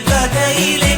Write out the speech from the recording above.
കഥയിലെ